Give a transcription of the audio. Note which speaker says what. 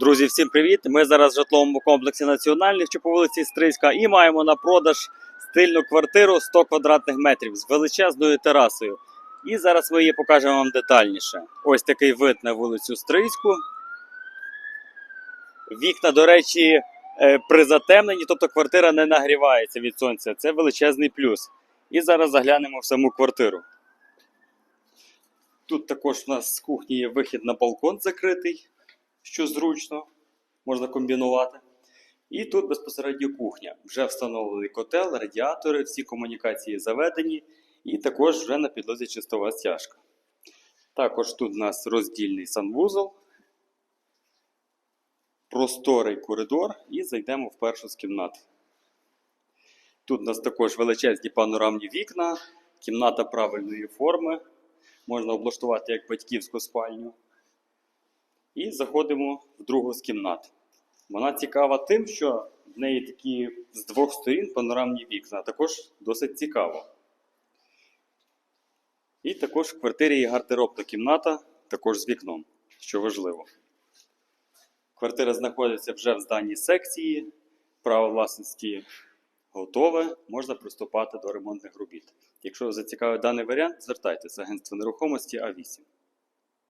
Speaker 1: Друзі, всім привіт! Ми зараз в житловому комплексі Національний, що по вулиці Стрийська, і маємо на продаж стильну квартиру 100 квадратних метрів з величезною терасою. І зараз ми її покажемо вам детальніше. Ось такий вид на вулицю Стрийську. Вікна, до речі, е, призатемнені, тобто квартира не нагрівається від сонця. Це величезний плюс. І зараз заглянемо в саму квартиру. Тут також у нас з кухні є вихід на балкон закритий що зручно, можна комбінувати. І тут безпосередньо кухня. Вже встановлений котел, радіатори, всі комунікації заведені, і також вже на підлозі чистова стяжка. Також тут у нас роздільний санвузол, просторий коридор, і зайдемо в першу з кімнат. Тут у нас також величезні панорамні вікна, кімната правильної форми. Можна облаштувати як батьківську спальню. І заходимо в другу з кімнат. Вона цікава тим, що в неї такі з двох сторін панорамні вікна. Також досить цікаво. І також в квартирі є гардеробна кімната, також з вікном, що важливо. Квартира знаходиться вже в зданій секції. Право власності готове, можна приступати до ремонтних робіт. Якщо зацікавить даний варіант, звертайтеся агентство нерухомості А8.